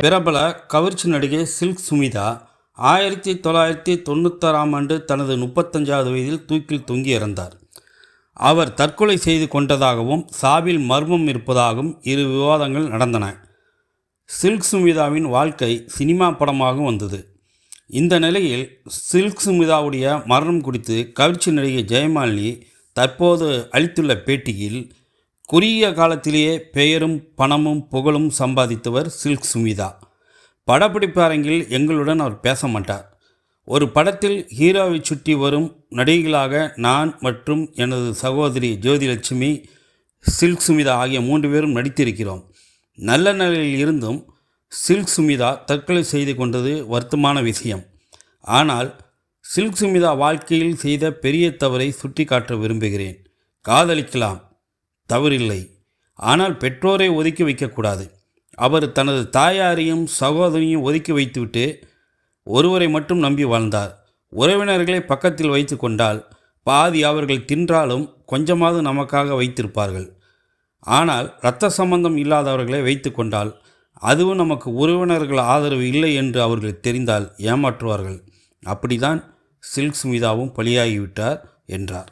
பிரபல கவர்ச்சி நடிகை சில்க் சுமிதா ஆயிரத்தி தொள்ளாயிரத்தி தொண்ணூத்தாறாம் ஆண்டு தனது முப்பத்தஞ்சாவது வயதில் தூக்கில் தொங்கி இறந்தார். அவர் தற்கொலை செய்து கொண்டதாகவும் சாவில் மர்மம் இருப்பதாகவும் இரு விவாதங்கள் நடந்தன. சில்க் சுமிதாவின் வாழ்க்கை சினிமா படமாகவும் வந்தது. இந்த நிலையில் சில்க் சுமிதாவுடைய மரணம் குறித்து கவர்ச்சி நடிகை ஜெயமாலினி தற்போது அளித்துள்ள பேட்டியில் குறுகிய காலத்திலேயே பெயரும் பணமும் புகழும் சம்பாதித்தவர் சில்க் சுமிதா. படப்பிடிப்பு அரங்கில் எங்களுடன் அவர் பேச மாட்டார். ஒரு படத்தில் ஹீரோவை சுற்றி வரும் நடிகைகளாக நான் மற்றும் எனது சகோதரி ஜோதிலட்சுமி சில்க் சுமிதா ஆகிய மூன்று பேரும் நடித்திருக்கிறோம். நல்ல நிலையில் இருந்தும் சில்க் சுமிதா தற்கொலை செய்து கொண்டது வருத்தமான விஷயம். ஆனால் சில்க் சுமிதா வாழ்க்கையில் செய்த பெரிய தவறை சுட்டிக்காட்ட விரும்புகிறேன். காதலிக்கலாம். தவறில்லை. ஆனால் பெற்றோரை ஒதுக்கி வைக்கக்கூடாது. அவர் தனது தாயாரையும் சகோதரியும் ஒதுக்கி வைத்துவிட்டு ஒருவரை மட்டும் நம்பி வாழ்ந்தார். உறவினர்களை பக்கத்தில் வைத்து கொண்டால் பாதி அவர்கள் தின்றாலும் கொஞ்சமாவது நமக்காக வைத்திருப்பார்கள். ஆனால் இரத்த சம்பந்தம் இல்லாதவர்களை வைத்து கொண்டால் அதுவும் நமக்கு உறவினர்கள் ஆதரவு இல்லை என்று அவர்கள் தெரிந்தால் ஏமாற்றுவார்கள். அப்படிதான் சில்க் ஸ்மிதாவும் பலியாகிவிட்டார் என்றார்.